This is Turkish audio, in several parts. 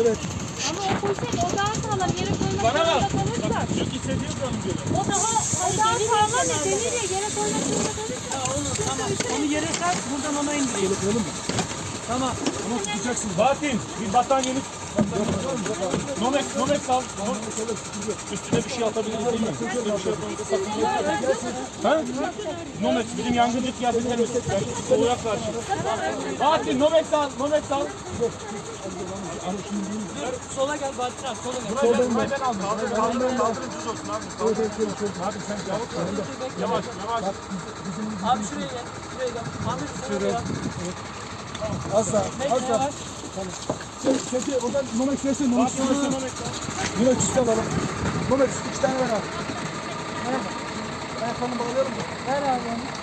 Evet. Ama o poşet o daha sağlam yere koymak Bana zorunda bak. kalırsa. Bak çok hissediyorsam diyor. O daha o daha sağlam ya demir ya yere koymak zorunda kalırsa. Tamam. Onu yere sar, buradan ona indireyim. Koyalım mı? Tamam. Ama tutacaksın. Fatih bir battaniyeni Nomex, Nomex al. Üstüne bir şey atabiliriz değil mi? Üstüne bir şey atabiliriz. Ha? Nomex bizim yangıncı kıyafetlerimiz. Soğuğa karşı. Fatih Nomex al, Nomex al. Sola gel Bahattin abi, sola gel. Burayı ben, aldım. Kaldırın kaldırın olsun abi. Abi sen. Yavaş yavaş. Abi şuraya gel. Şuraya gel. Ahmet şuraya gel. Az daha. Az daha. yavaş. Çek, çek. Oradan Nomex versin. Nomex Fatih versin. Nomex al. Nomex üstü alalım. Nomex iki tane ver abi. Ayaklarını bağlayalım mı? Ver abi onu.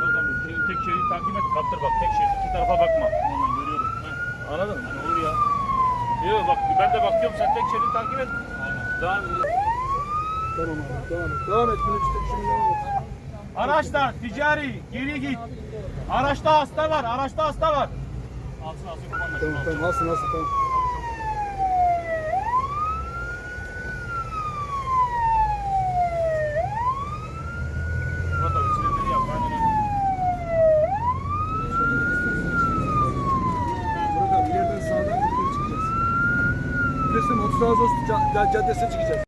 Bak abi tek, tek şeridi takip et. Kaptır bak tek şerit. iki tarafa bakma. Normal görüyorum. Heh. Anladın mı? Ne olur ya. Yok bak ben de bakıyorum sen tek şeridi takip et. Aynen. Daha Tamam abi. Devam et. Devam et. Minibüste şimdi devam et. Araçlar ticari geri git. Araçta hasta var. Araçta hasta var. Alsın alsın kumandasını Tamam tamam. Alsın alsın tamam. Bilirsin 30 Ağustos ca- ca- caddesine çıkacağız.